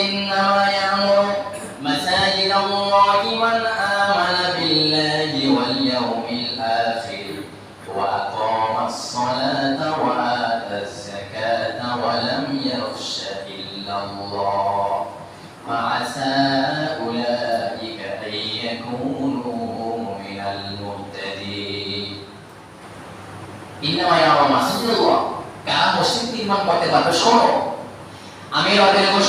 إنما يعمر مساجد الله من آمن بالله واليوم الآخر وأقام الصلاة وآتى الزكاة ولم يخش إلا الله فعسى أولئك أن يكونوا من المهتدين إنما يرى مسجد الله কারা মসজিদ নির্মাণ করতে পারবে শোনো আমি রবের ঘোষণা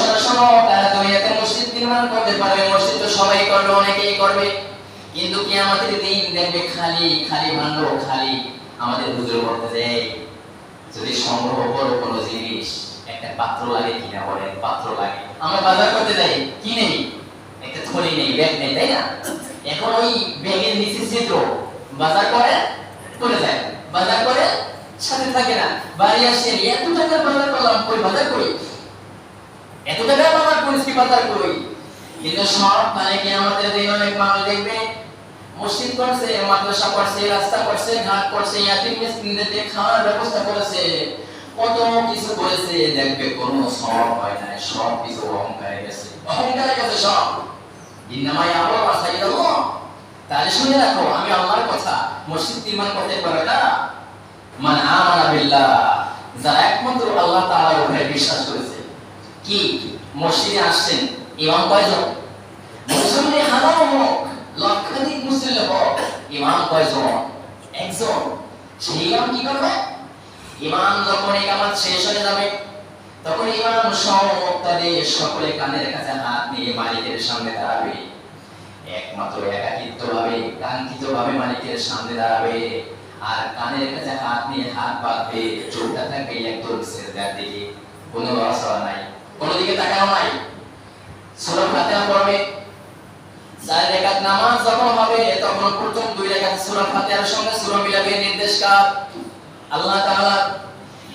করবে অনেকেই করবে। কিন্তু কি আমাদের দিন দেখবে খালি খালি ভান্ড খালি আমাদের হুজুর বলতে দেয়, যদি সংগ্রহ করো কোনো জিনিস, একটা পাত্র লাগে কিনা বলেন, পাত্র লাগে। আমরা বাজার করতে যাই, কি নেই? একটা থলি নেই, ব্যাগ নেই, তাই না? এখন ওই ব্যাগের নিচে চিত্র বাজার করে করে যায়। বাজার করে সাথে থাকে না। বাড়ি আসে, এত টাকা বাজার করলাম, কই বাজার করি? এত টাকা বাজার করিস, কি বাজার করি? কিন্তু সব মানে কি আমাদের দিন মানুষ দেখবে। মসজিদ করছে, মাদ্রাসা করছে, রাস্তা করছে, ঘাট করছে, ইয়াতিম মিসকিনদের খাওয়ার ব্যবস্থা করেছে। কত কিছু করেছে, দেখবে কোনো সব হয় না সব কিছু অহংকারে গেছে। অহংকারে গেছে সব। ইন্নামাই আল্লাহ ওয়াসাইয়াল্লাহ তাহলে শুনে রাখো, আমি আল্লাহর কথা, মসজিদ নির্মাণ করতে পারে না? মান আমানা বিল্লাহ, যারা একমাত্র আল্লাহ তাআলার উপরে বিশ্বাস করেছে। কি? মসজিদে আসছেন, ইমাম কয়জন? মুসলিমে হাজারো হোক, লক্ষাধিক মুসলিম হোক, ইমাম কয়জন একজন। সেই ইমাম কি করবে? ইমাম যখন ইকামত শেষ হয়ে যাবে, তখন ইমাম সহ সকলে কানের কাছে হাত নিয়ে মালিকের সামনে দাঁড়াবে। একমাত্র একাকিত্ব ভাবে কাঙ্ক্ষিত ভাবে মালিকের সামনে দাঁড়াবে। আর কানের কাছে হাত নিয়ে হাত বাঁধবে চোখটা থাকবে একদম সেজদার দিকে। কোনো লড়াচড়া নাই, কোনো দিকে তাকানো নাই। সূরা ফাতিহা পড়বে। চার রেখাত নামাজ যখন হবে, তখন প্রথম দুই রেখাত সূরা ফাতিহার সঙ্গে সূরা মিলাবে নির্দেশ কার? আল্লাহ তাআলা।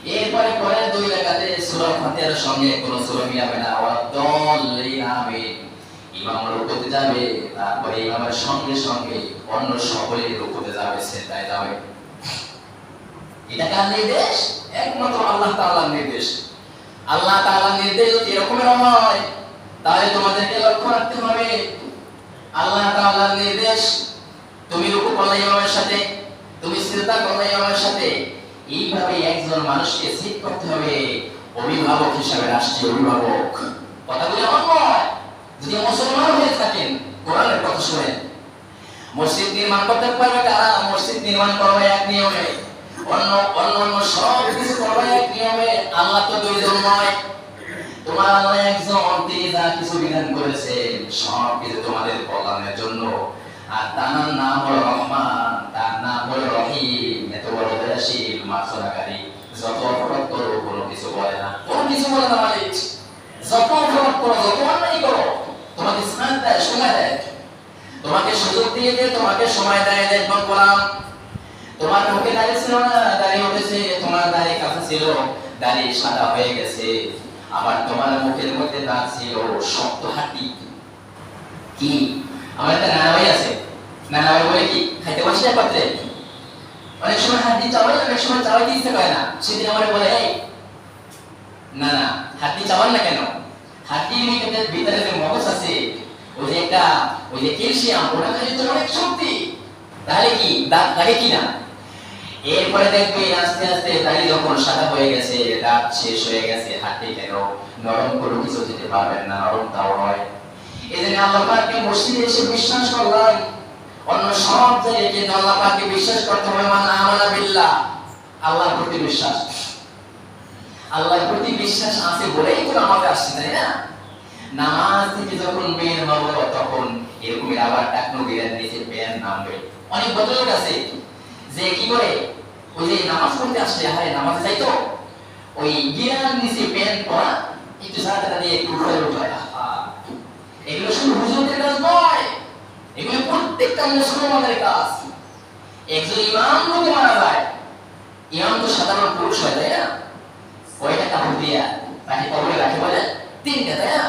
এরপরে পরের দুই রেখাতে সূরা ফাতিহার সঙ্গে কোনো সূরা মিলাবে না। ওয়াদ-দাল্লিন আমিন। ইমাম রুকুতে যাবে, তারপরে ইমামের সঙ্গে সঙ্গে অন্য সকলের রুকুতে যাবে সেটাই যাবে। এটা কার নির্দেশ? একমাত্র আল্লাহ তাআলার নির্দেশ। আল্লাহ তাআলার নির্দেশ যদি এরকমের হয়, তাহলে তোমাদেরকে লক্ষ্য রাখতে হবে। আল্লাহ তাআলার নির্দেশ, তুমি রুকু করলে ইমামের সাথে, তুমি সিজদা করলে ইমামের সাথে। এইভাবে একজন মানুষকে ঠিক করতে হবে, অভিভাবক হিসাবে রাষ্ট্রীয় অভিভাবক। কথাগুলি আমার নয়, যদি মুসলমান হয়ে থাকেন, কোরআনের কথা শুনেন। মসজিদ নির্মাণ করতে পারবে কারা? মসজিদ নির্মাণ করবে এক নিয়মে। অন্য অন্য অন্য সব কিছু করবে এক নিয়মে। আল্লাহ তো দুইজন নয়। তোমাদের কল্যাণের জন্য। আর তার নাম হলো রহমান, তার নাম হলো রহিম, এত বড় দয়াশীল যত অপরাধ করো, কোনো কিছু বলে না। কোনো কিছু বলে না যত অপরাধ করো, যত অন্যায় করো, তোমাকে স্নান দেয়, সময় দেয়। তোমাকে সুযোগ দিয়ে দিয়ে তোমাকে সময় দেয়, দেখবার করলাম তোমার মুখে দাঁড়িয়ে ছিল না দাঁড়িয়ে উঠেছে, তোমার দাঁড়িয়ে কাছে ছিল দাঁড়িয়ে সাদা হয়ে গেছে। আবার তোমার মুখের মধ্যে দাঁত ছিল শক্ত হাঁটি কি? আমার একটা নানা ভাই আছে। নানা ভাই বলে কি, খাইতে বসে না পাত্রে? অনেক সময় হাড্ডি চাবাই অনেক সময় চাবাইতে ইচ্ছে করে না। সেদিন আমার বলে, এই, না না হাড্ডি চাবান না কেন? হাড্ডির ভিতরে ভিতরে যে মগজ আছে, ওই যে একটা, ওই যে ক্যালসিয়াম ওটা খালি তো অনেক শক্তি। তাহলে কি দাঁত লাগে কি না? এরপরে দেখবে আস্তে আস্তে দাড়ি যখন সাদা হয়ে গেছে দাঁত শেষ হয়ে গেছে হাঁটতে কেন নরম কোনো কিছু দিতে পারবেন না, নরম তাও নয়। এই জন্য আল্লাহ পাককে মসজিদে এসে বিশ্বাস করলাম অন্য সব জায়গায় কিন্তু আল্লাহ পাককে বিশ্বাস করতে হবে মানে আমানা বিল্লাহ। আল্লাহর প্রতি বিশ্বাস। আল্লাহর প্রতি বিশ্বাস আছে বলেই তো আমাদের আসছে, তাই না? নামাজ থেকে যখন বের হব, তখন এরকমই আবার টাকনো বিরান নিচে প্যান নামবে। অনেক ভদ্রলোক আছে। যে কি করে? ওই যে নামাজ পড়তে আসলে হারে নামাজে যাইতো ওই গিরার নিচে প্যান পরা একটু সারাটা দিয়ে একটু উপরে আহা। এগুলো শুধু হুজুরদের কাজ নয় এগুলো প্রত্যেকটা মুসলমানের কাজ একজন ইমাম যদি মারা যায় ইমাম তো সাধারণ পুরুষ হয় তাই না কয়টা কাপড় দিয়া তাকে কবরে রাখে বলে তিনটা তাই না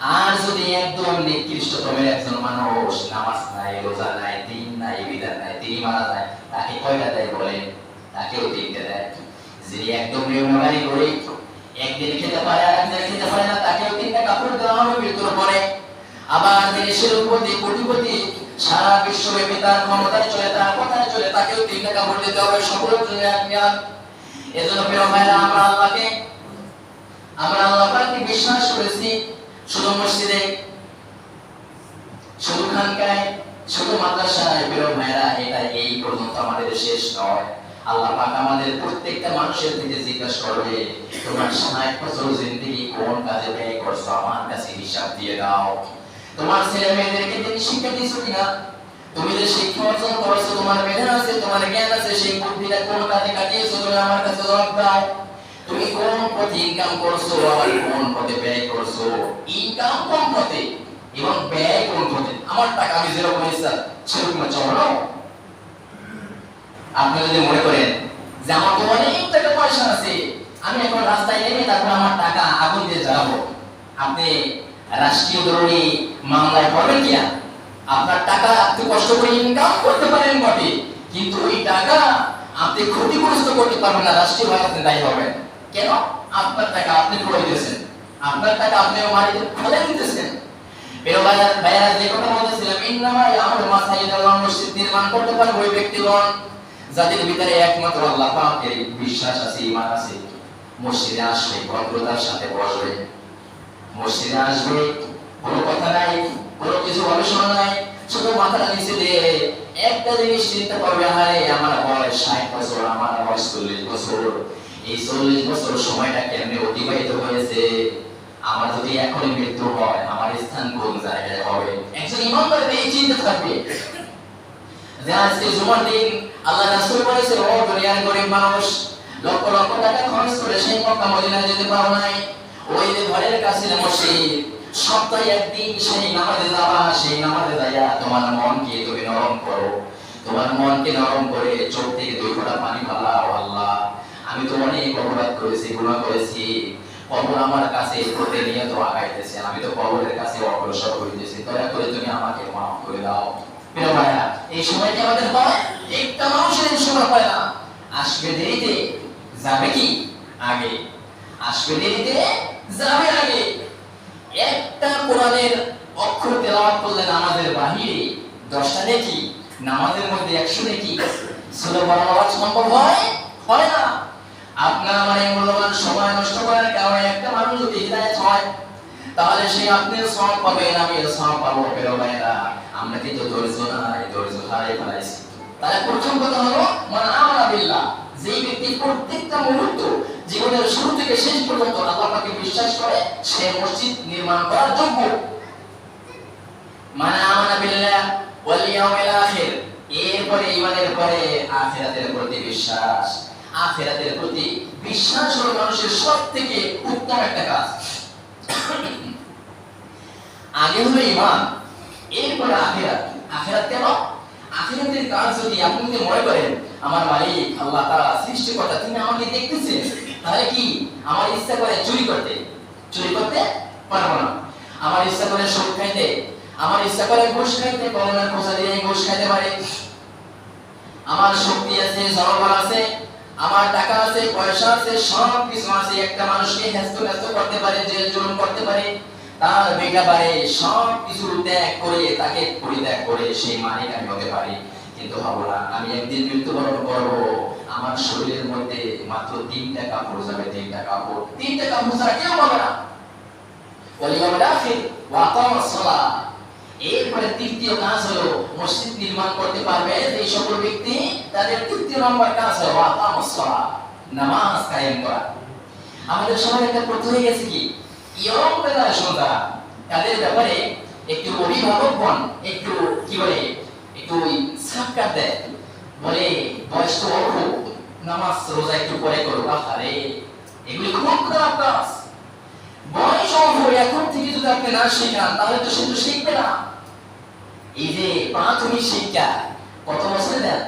আর যদি একদম নিকৃষ্টতমের একজন মানুষ নামাজ নাই, রোজা নাই, দিন নাই বিধান নাই, তিনি মারা যায়, তাকে কয়টা দেয় বলে তাকেও তিনটে দেয়। যিনি একদম নিয়মগারি করে একদিন খেতে পারে আর একদিন খেতে পারে না, তাকেও তিনটা কাপড় দেওয়া দেশের উপতি কোটিপতি, সারা বিশ্বব্যাপী তার ক্ষমতায় চলে, তার কথায় চলে, তাকেও তিন টাকা ভোট দিতে হবে সকলের জন্য এজন্য প্রিয় ভাইরা, আমরা আল্লাহকে আমরা আল্লাহকে বিশ্বাস করেছি। শুধু মসজিদে শুধু খানকায় শুধু মাদ্রাসায়, প্রিয় ভাইরা এটা এই পর্যন্ত আমাদের শেষ নয়। আল্লাহ পাক আমাদের প্রত্যেকটা মানুষের জিজ্ঞাসা করবে, তোমার বছর জিন্দগি কোন কাজে ব্যয় করছ? আমার কাছে হিসাব দিয়ে দাও। তোমার ছেলে মেয়েদেরকে তুমি শিক্ষা দিছো কিনা? তুমি যে শিক্ষা অর্জন তোমার মেধা আছে, তোমার জ্ঞান আছে, সেই বুদ্ধিটা কোন কাজে কাটিয়েছো তুমি আমার কাছে জবাব দাও। তুমি কোন পথে ইনকাম করছ, আবার কোন পথে ব্যয় করছ? ইনকাম কোন পথে? এবং ব্যয় কোন পথে? আমার টাকা আমি যেরকম ইচ্ছা সেরকম চলো আপনি যদি মনে করেন যে আমার তো অনেক টাকা পয়সা আছে, আমি এখন রাস্তায় নেমে তারপর আমার টাকা আগুন দিয়ে জ্বালাবো। আপনি রাষ্ট্রীয় ধরনী মামলায় পড়বেন কিনা আপনার টাকা আপনি কষ্ট করে ইনকাম করতে পারেন বটে, কিন্তু ওই টাকা আপনি ক্ষতিগ্রস্ত করতে পারবেন না রাষ্ট্রীয় ভাবে আপনি দায়ী হবেন। কেন? আপনার টাকা আপনি করে দিয়েছেন। আপনার টাকা আপনি মাটিতে ফেলে দিতেছেন। একটা জিনিস চিন্তা করবে আমার বয়স ষাট বছর, আমার বয়স চল্লিশ বছর এই চল্লিশ বছর সময়টা কেমনে অতিবাহিত হয়েছে? আমার যদি এখনই মৃত্যু হয়, আমার স্থান কোন জায়গায় হবে? একজন ইমানদার এই চিন্তা থাকবে। যে আজকে জুমার দিন আল্লাহ রাসূল বলেছে, ও দুনিয়ার গরিব মানুষ, লক্ষ লক্ষ টাকা খরচ করে সেই মক্কা যেতে পারো নাই। ওই যে ঘরের কাছে মসজিদ, সপ্তাহে একদিন সেই নামাজে যাবা, সেই নামাজে যাইয়া তোমার মনকে তুমি নরম করো। তোমার মনকে নরম করে চোখ থেকে দুই ফোঁটা পানি ফালাও, আল্লাহ। আমি তো অনেক অপরাধ করেছি, গুনাহ করেছি। কবর আমার কাছে প্রতিনিয়ত আগাইতেছে আমি তো কবরের কাছে অগ্রসর হইতেছি। দয়া করে তুমি আমাকে মাফ করে দাও। এই সময় কি আমাদের একটা মানুষের সময় না। আসবে দেরিতে, যাবে কি? আগে। আসবে দেরিতে, যাবে আগে। একটা কোরআনের অক্ষর তেলাওয়াত করলে নামাজের বাহিরে দশটা নেকি, নামাজের মধ্যে একশো নেকি বলা সম্ভব হয়? হয় না। আপনার আমার মূল্যবান সময় নষ্ট করার কারণে একটা মানুষ যদি হৃদায়ত হয় তাহলে সে আপনিও সব পাবেন আমিও সব পাবো প্রিয় ভাইরা আমরা কিন্তু ধৈর্য নাই, ধৈর্য হারাই ফেলাইছি। তাহলে প্রথম কথা হলো, মান আমানা বিল্লাহ, যেই ব্যক্তি প্রত্যেকটা মুহূর্ত জীবনের শুরু থেকে শেষ পর্যন্ত আল্লাহ পাকে বিশ্বাস করে, সে মসজিদ নির্মাণ করার যোগ্য। মান আমানা বিল্লাহ, ওয়াল ইয়াউমিল আখির, এরপরে, ইমানের পরে আখিরাতের প্রতি বিশ্বাস। আখিরাতের প্রতি বিশ্বাস হলো মানুষের সবথেকে উত্তম একটা কাজ। আগে হলো ইমান এরপরে আখিরাত। আখিরাত কেন? আখিরাতের কাজ যদি আপনি যদি মনে করেন, আমার মালিক, আল্লাহ তাআলা সৃষ্টিকর্তা, তিনি আমাকে দেখতেছেন, তাহলে কি? আমার ইচ্ছা করে চুরি করতে। চুরি করতে পারব না। আমার ইচ্ছা করে সুদ খাইতে, আমার ইচ্ছা করে ঘুষ খাইতে করোনার খোঁজা দিয়ে ঘুষ খাইতে পারে। আমার শক্তি আছে, জনবল আছে আমার টাকা আছে, পয়সা আছে সব কিছু আছে। একটা মানুষকে হ্যাস্ত ব্যস্ত করতে পারে, জেল জুলুম করতে পারে। তার বেটা পারে সব কিছু ত্যাগ করে তাকে পরিত্যাগ করে সেই মালিক আমি হতে পারি। কিন্তু হব না, আমি একদিন মৃত্যুবরণ করব। আমার শরীরের মধ্যে মাত্র তিনটা কাপড় যাবে তিনটা কাপড় তিনটা কাপড় ছাড়া কেউ পাবে না। ওয়ালিয়াউল আখির ওয়া আকামাস সালাহ এরপরে তৃতীয় কাজ হলো মসজিদ নির্মাণ করতে পারবে। এই সকল ব্যক্তি তাদের তৃতীয় নম্বর কাজ হলো নামাজ কায়েম করা। আমাদের সবার একটা প্রথম হয়ে গেছে কি? ইয়ং বেলায় সন্ধ্যা। তাদের ব্যাপারে একটু অভিভাবকগণ একটু কি বলে, একটু সাক্ষাৎ দেয় বলে বয়স তো নামাজ রোজা একটু পরে করো। আরে এগুলি খুব খারাপ কাজ। বয়স অল্প এখন থেকে যদি আপনি না শেখান, তাহলে তো সে তো শিখবে না। এই যে প্রাথমিক শিক্ষা। কত বছরে দেন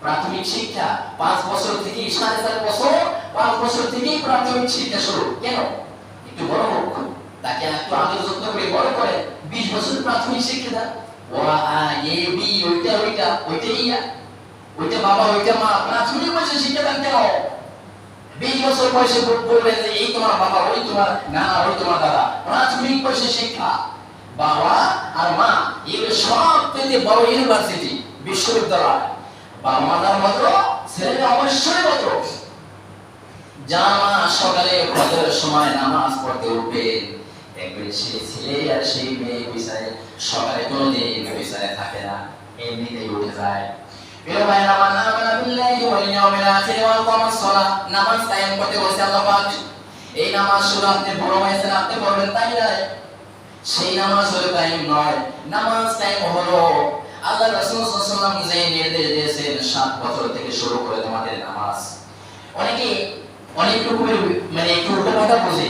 প্রাথমিক শিক্ষা পাঁচ বছর থেকে সাড়ে চার বছর, পাঁচ বছর থেকে প্রাথমিক শিক্ষা শুরু। কেন? একটু বড় হোক। তাকে একটু আদর যত্ন করে বড় করে। বিশ বছর প্রাথমিক শিক্ষা দেন ও আ, এ, বি, ওইটা ওইটা ওইটা ইয়া। ওইটা বাবা, ওইটা মা। প্রাথমিক বয়সে শিক্ষা দেন কেন? বিশ বছর বয়সে বলবেন যে, এই তোমার বাবা, ওই তোমার নানা, ওই তোমার দাদা। প্রাথমিক বয়সে শিক্ষা। বাবা আর মা এগুলো সব থেকে বড় ইউনিভার্সিটি বিশ্ববিদ্যালয়। বাবা মাতার মতো ছেলে অবশ্যই মতো। যা মা সকালে ফজরের সময় নামাজ পড়তে উঠবেন দেখবেন সেই ছেলে আর সেই মেয়ে বিছানায়, সকালে কোনোদিন বিছানায় থাকে না, এমনিতেই উঠে যায়। নামাজ এই নামাজ শুধু আপনি বড় হয়েছেন, আপনি পড়বেন তাই নয়। সেই নামাজ হলো টাইম নয়। নামাজ টাইম হলো। আল্লাহ রাসূল সাল্লাল্লাহু আলাইহি নির্দেশ দিয়েছেন সাত বছর থেকে শুরু করে তোমাদের নামাজ। অনেকে অনেক রকমের মানে একটু কথা বোঝে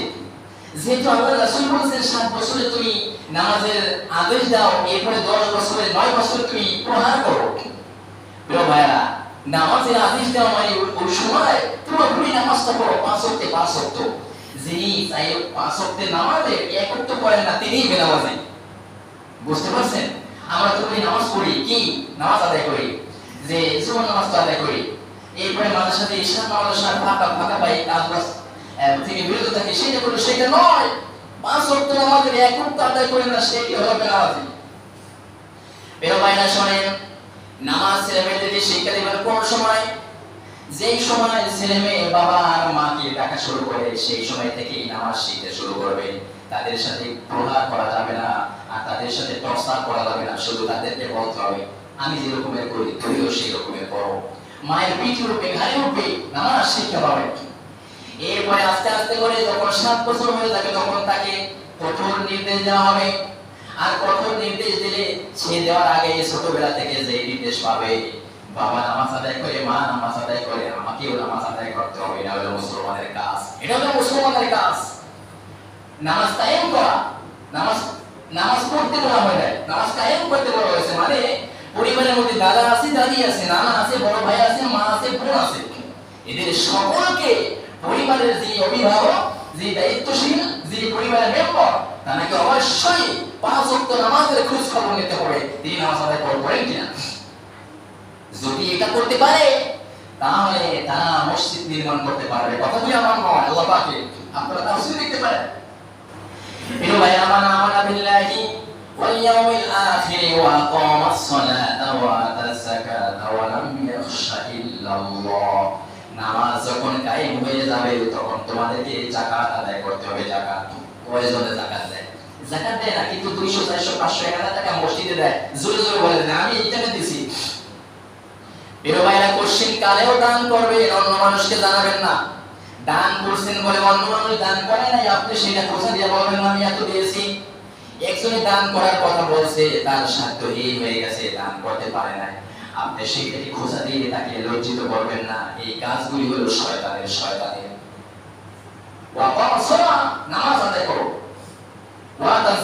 যেহেতু আল্লাহ রাসূল বলেছেন সাত বছরে তুমি নামাজের আদেশ দাও, এরপরে দশ বছরে, নয় বছরে তুমি প্রহার করো। প্রিয় ভাইরা নামাজের আদেশ দেওয়া মানে ওই সময় পুরোপুরি নামাজটা পড়ো, পাঁচ অক্টে পাঁচ অক্ট যিনি চাই পাঁচ অক্টে নামাজে এক অক্ট পড়েন না তিনিই বেনামাজি। বুঝতে পারছেন? আমরা তো নামাজ পড়ি কি? নামাজ আদায় করি যে জীবন নামাজ তো আদায় করি। এরপরে মানুষের সাথে ঈশান নামাজের সাথে ফাঁকা ফাঁকা পাই কাজ বাস আহ, থেকে বিরত থাকি সেটা করল সেটা নয়। পাঁচ অক্ট নামাজের এক অক্ট আদায় করে না সেটি হলো বেনামাজি? প্রিয় ভাইরা শোনেন নামাজ ছেলে মেয়েদেরকে শিক্ষা দিবেন কোন সময়? যেই সময় ছেলে মেয়ে বাবা আর মাকে ডাকা শুরু করে, সেই সময় থেকেই নামাজ শিখতে শুরু করবে। তাদের সাথে প্রহার করা যাবে না, আর তাদের সাথে টর্চার করা যাবে না, শুধু তাদেরকে বলতে হবে, আমি যে রকমের করি তুইও সেই রকমের করো। মায়ের পিঠ উঠবে, ঘাড়ে উঠবে, নামাজ শিক্ষা পাবে এরপরে আস্তে আস্তে করে যখন সাত বছর হয়ে যাবে, তখন তাকে কঠোর নির্দেশ দেওয়া হবে। আর কঠোর নির্দেশ দিলে সে দেওয়ার আগে ছোটবেলা থেকে যে নির্দেশ পাবে বাবা নামাজ আদায় করে, মা নামাজ আদায় করে, আমাকেও নামাজ আদায় করতে হবে, এটা হলো মুসলমানের কাজ, এটা হলো মুসলমানের কাজ। নামাজ কায়েম করা, নামাজ নামাজ পড়তে বলা হয় নাই, নামাজ কায়েম করতে বলা হয়েছে মানে পরিবারের মধ্যে দাদা আছে, দাদি আছে, নানা আছে, বড় ভাই আছে, মা আছে, বোন আছে। এদের সকলকে পরিবারের যে অভিভাবক, যে দায়িত্বশীল, যে পরিবারের মেম্বার তাকে অবশ্যই পাঁচ ওয়াক্ত নামাজের খোঁজ খবর নিতে হবে, তিনি নামাজ আদায় করবেন কিনা। যদি এটা করতে পারে তাহলে তারা মসজিদ নির্মাণ করতে পারবে কথাগুলি আমার নয় আল্লাহ পাকে আপনারা তাফসীর দেখতে পারেন প্রিয় ভাই আমার আমানা বিল্লাহি واليوم الآخر وأقام الصلاة وآتى الزكاة ولم يخش إلا الله নামাজ যখন কায়েম হয়ে যাবে তখন তোমাদেরকে জাকাত আদায় করতে হবে জাকাত কয়জনে জাকাত দেয় জাকাত দেয় না কিন্তু দুইশো চারশো পাঁচশো এক হাজার টাকা মসজিদে দেয় জোরে জোরে বলে দেয় আমি এই টাকা দিছি কোশ্চিন কালেও দান করবেন, অন্য মানুষকে জানাবেন না। দান করছেন বলে অন্য মানুষ দান করে নাই, আপনি সেটা দিয়ে বলবেন আমি এত দিয়েছি। একজনে দান করার কথা বলছে, তার হয়ে গেছে, দান করতে পারে না আপনি সেইটাকে খোঁজা দিয়ে তাকে লজ্জিত করবেন না। এই কাজগুলি হলো শয়তানের শয়তানের। নামাজ আদায় করো।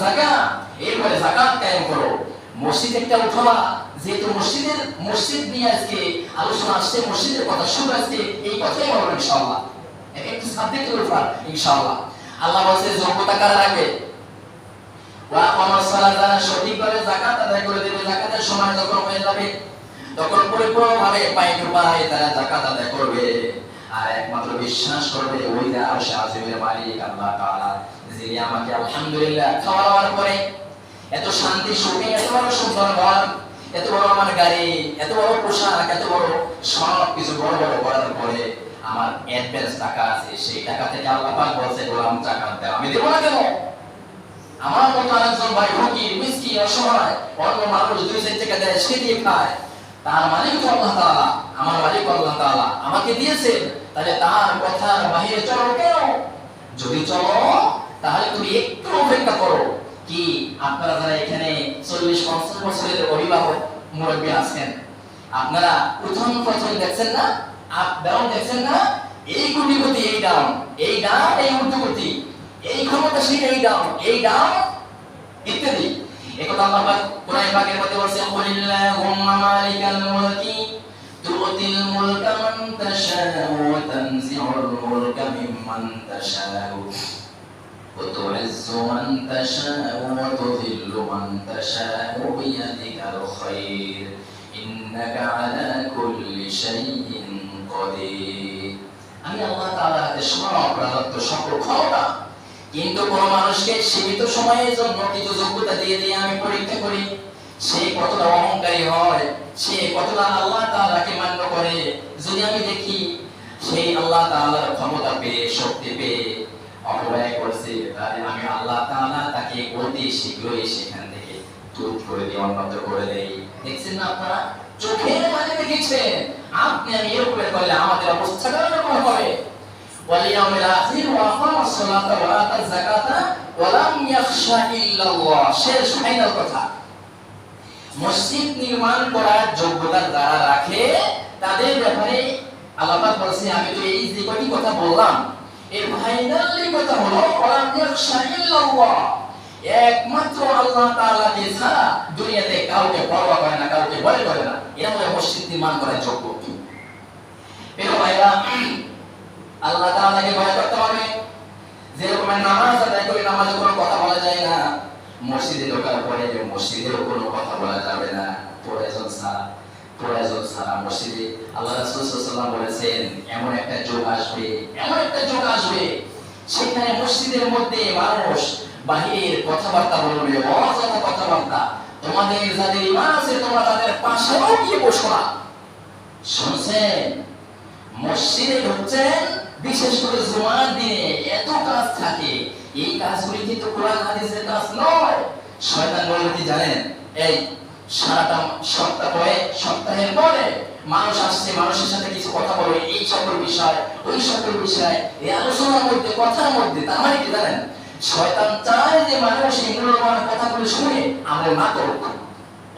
যাকাত, এরপরে যাকাত কায়েম করো। মসজিদ একটা উঠাবা যেহেতু মসজিদের, মসজিদ নিয়ে আজকে আলোচনা আসছে, মসজিদের কথা শুরু আজকে এই কথাই বলব ইনশাআল্লাহ। এক আল্লাহ বলছে, যোগ্যতা কারা রাখবে? ওয়া আমার সালাত যাকাত আদায় করে দেবে, যাকাতের সময় যখন হয়ে যাবে, তখন পায়ে তারা যাকাত আদায় করবে। আর একমাত্র বিশ্বাস করবে, ওই যে মালিক আল্লাহ তাআলা, যিনি আমাকে আলহামদুলিল্লাহ খাওয়ার পরে এত শান্তি, সুখে, এত সুন্দর ঘর এত বড় আমার গাড়ি, এত বড় পোশাক, এত বড় সব কিছু বড় বড় করার পরে আমার অ্যাডভান্স টাকা আছে, সেই টাকা থেকে আল্লাহ পাক বলছে, গোলাম, টাকা দাও। আমি দেবো না কেন? আমার মতো আরেকজন ভাই ফকির, মিসকিন, অসহায় অন্য মানুষ, দুই চার টাকা দেয়, সে দিয়ে খায়। তার মালিক আল্লাহ তাআলা, আমার মালিক আল্লাহ তাআলা। আমাকে দিয়েছে, তাহলে তার কথার বাহিরে চলো কেন? যদি চলো, তাহলে তুমি একটু অপেক্ষা করো। কি আপনারা যারা এখানে চল্লিশ, পঞ্চাশ বছরের অভিভাবক মুরব্বী আছেন, আপনারা প্রথম প্রথম দেখছেন না? আপ ডাউন দেখছেন না? এই কোটিপতি, এই ডাউন এই ডাউন, এই ঊর্ধ্বগতি, এই ক্ষমতাশীল এই ডাউন এই ডাউন, ইত্যাদি। একথা আল্লাহ পাক কোরআন পাকের মধ্যে বলছে কুলিল্লাহুম্মা মালিকাল মুলকি তুতিল মুলকা মান তাশাউ ওয়া তানজিউল মুলকা মিম্মান তাশাউ। وتعز من تشاء وتذل من تشاء بيدك الخير إنك على كل شيء قدير আমি আল্লাহ তাআলার হাতে সব রাজত্ব সকল ক্ষমতা কিন্তু কোন মানুষকে সীমিত সময়ের জন্য কিছু যোগ্যতা দিয়ে দিয়ে আমি পরীক্ষা করি সে কতটা অহংকারী হয় সে কতটা আল্লাহ তাআলাকে মান্য করে যদি আমি দেখি সেই আল্লাহ তাআলার ক্ষমতা পেয়ে শক্তি পেয়ে অপব্যয় করছে তাহলে আমি আল্লাহ তাআলা তাকে অতি শীঘ্রই সেখান থেকে দূর করে দিই অন্যত্র করে দেই দেখছেন না আপনারা? চোখের মানে দেখেছেন আপনি আমি এরকম করলে আমাদের অবস্থাটা এরকম হবে। মসজিদ নির্মাণ করার যোগ্যতা যারা রাখে, তাদের ব্যাপারে আল্লাহ বলছে, আমি তো এই যে কয়টি কথা বললাম এর ফাইনালি কথা হলো ইয়াখশা একমাত্র আল্লাহ তাআলাকে ছাড়া দুনিয়াতে কাউকে পরোয়া করে না, কাউকে ভয় করে না, এরা হলো মসজিদ নির্মাণ করার যোগ্য প্রিয় ভাইরা, আল্লাহ তাআলাকে ভয় করতে হবে। যেরকম নামাজ আদায় করে, নামাজে কোনো কথা বলা যায় না। মসজিদে ঢোকার পরে মসজিদেও কোনো কথা বলা যাবে না। প্রয়োজন ছাড়া প্রয়োজন ছাড়া মসজিদে আল্লাহ বলেছেন, এমন একটা যুগ আসবে, এমন একটা যুগ আসবে সেখানে মসজিদের মধ্যে মানুষ বাহিরের কথাবার্তা বলবে কথাবার্তা। তোমাদের যাদের ইমান আছে, তোমরা তাদের গিয়ে বসো না। শুনছেন? মসজিদে ঢুকছেন, বিশেষ করে জুমার দিনে এত কাজ থাকে। এই কাজগুলি কিন্তু কোরআন হাদিসের কাজ নয়। শয়তান বলে কি জানেন? এই সারাটা সপ্তাহ সপ্তাহের পরে মানুষ আসছে, মানুষের সাথে কিছু কথা বলে, এই সকল বিষয়, ওই সকল বিষয়, এই আলোচনার মধ্যে, কথার মধ্যে, তার মানে কি জানেন? শয়তান চায় যে মানুষ এই মূল্যবান কথাগুলো শুনে আমল না করুক।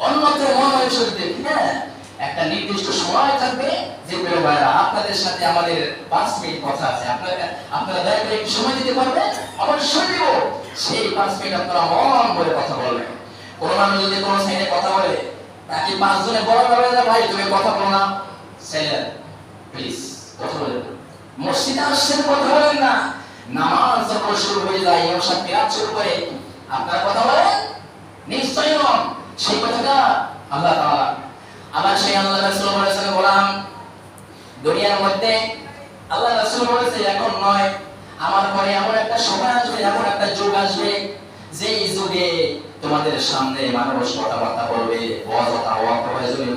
অন্যত্র মন হয় শরীরে হ্যাঁ একটা নির্দিষ্ট সময় থাকবে যে প্রিয় ভাইরা, আপনাদের সাথে আমাদের পাঁচ মিনিট কথা আছে। আপনারা আপনারা দয়া করে একটু সময় দিতে পারবেন? অবশ্যই দিব। সেই পাঁচ মিনিট আপনারা মন করে কথা বলবেন। কোন মানুষ যদি কোনো সাইডে কথা বলে, তাকে পাঁচজনে বলা যাবে না ভাই, তুমি কথা বলো না। সাইলেন্ট প্লিজ, কথা বলেন মসজিদে আসছেন, কথা বলেন না। নামাজ যখন শুরু হয়ে যায়, ইমাম সাহেব কিরাত শুরু করে, আপনারা কথা বলেন? নিশ্চয়ই নন। সেই কথাটা আল্লাহ তাআলা, আবার সেই আল্লাহ রাসূল বলেছেন গোলাম দুনিয়ার মধ্যে আল্লাহ রাসূল বলেছে, এখন নয়। আমার পরে এমন একটা সময় আসবে, এমন একটা যুগ আসবে যে যুগে তোমাদের সামনে মানুষ কথাবার্তা বলবে অযথা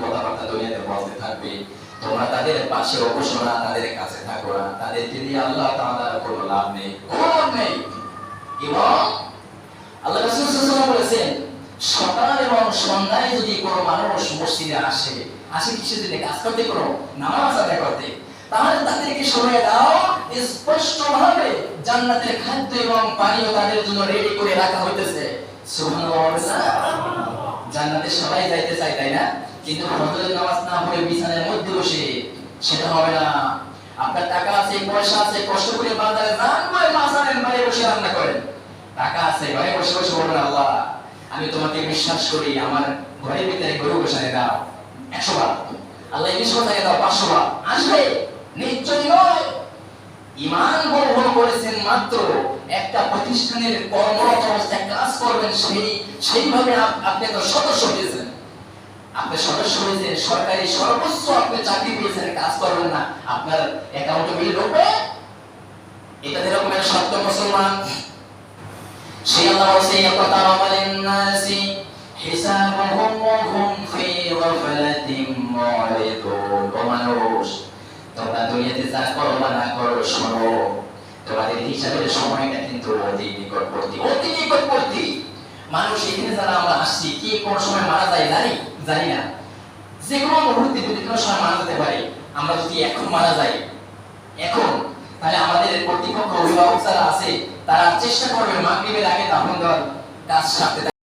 কথাবার্তা দুনিয়াতে বলতে থাকবে, তোমরা তাদের পাশে অবসর না, তাদের কাছে থাকো না। তাদেরকে দিয়ে আল্লাহ তাআলার কোনো লাভ নেই, কোনো নেই। এবং আল্লাহ রাসূল সাল্লাল্লাহু বলেছেন, সকাল এবং সন্ধ্যায় যদি কোনো মানুষ মসজিদে আসে আসে কাজ করতে কোনো? নামাজ আদায় করতে। তাহলে তাদেরকে সময় দাও স্পষ্ট ভাবে জান্নাতের খাদ্য এবং পানীয় তাদের জন্য রেডি করে রাখা হইতেছে। জান্নাতে সবাই যাইতে চায়, তাই না? কিন্তু ফজরের নামাজ না পড়ে বিছানার মধ্যে বসে সেটা হবে না। আপনার টাকা আছে, পয়সা আছে, কষ্ট করে বাজারে যান করে মাছ বাইরে বসে রান্না করেন। টাকা আছে ঘরে বসে বসে বলবেন, আল্লাহ, আমি তোমাকে বিশ্বাস করি, আমার ঘরের ভিতরে গরু বসানে দাও। একশো বার। আল্লাহ ইলিশ কোথায় দাও, পাঁচশো বার। আসবে? নিশ্চয়ই। নয় ইমান গ্রহণ করেছেন মাত্র একটা প্রতিষ্ঠানের কর্মরত অবস্থায় কাজ করবেন সেই, সেইভাবে আপনি তো সদস্য হয়েছেন। আপনি সদস্য হয়েছেন, সরকারি সর্বোচ্চ আপনি চাকরি পেয়েছেন, কাজ করবেন না। আপনার অ্যাকাউন্টে বিল ঢুকবে এটা যেরকম একটা সত্য মুসলমান? সে আল্লাহ বলছে ইয়াকতারাবা লিন-নাসি হিসাবুহুম ওয়া হুম ফি গাফলাতিন মুরিদুন মানুষ তোমরা দুনিয়াতে যা করো বা না করো শোনো তোমাদের হিসাবের সময়টা কিন্তু অতি নিকটবর্তী। অতি নিকটবর্তী। মানুষ এখানে যারা আমরা আসছি, কি কোন সময় মারা যায় জানি? জানি না। যে কোনো মুহূর্তে যদি কোনো সময় মারা যেতে পারে, আমরা যদি এখন মারা যাই, এখন, তাহলে আমাদের কর্তৃপক্ষ, অভিভাবক যারা আছে, তারা চেষ্টা করবে মাগরিবের আগে দাফন দেওয়ার কাজ সারতে।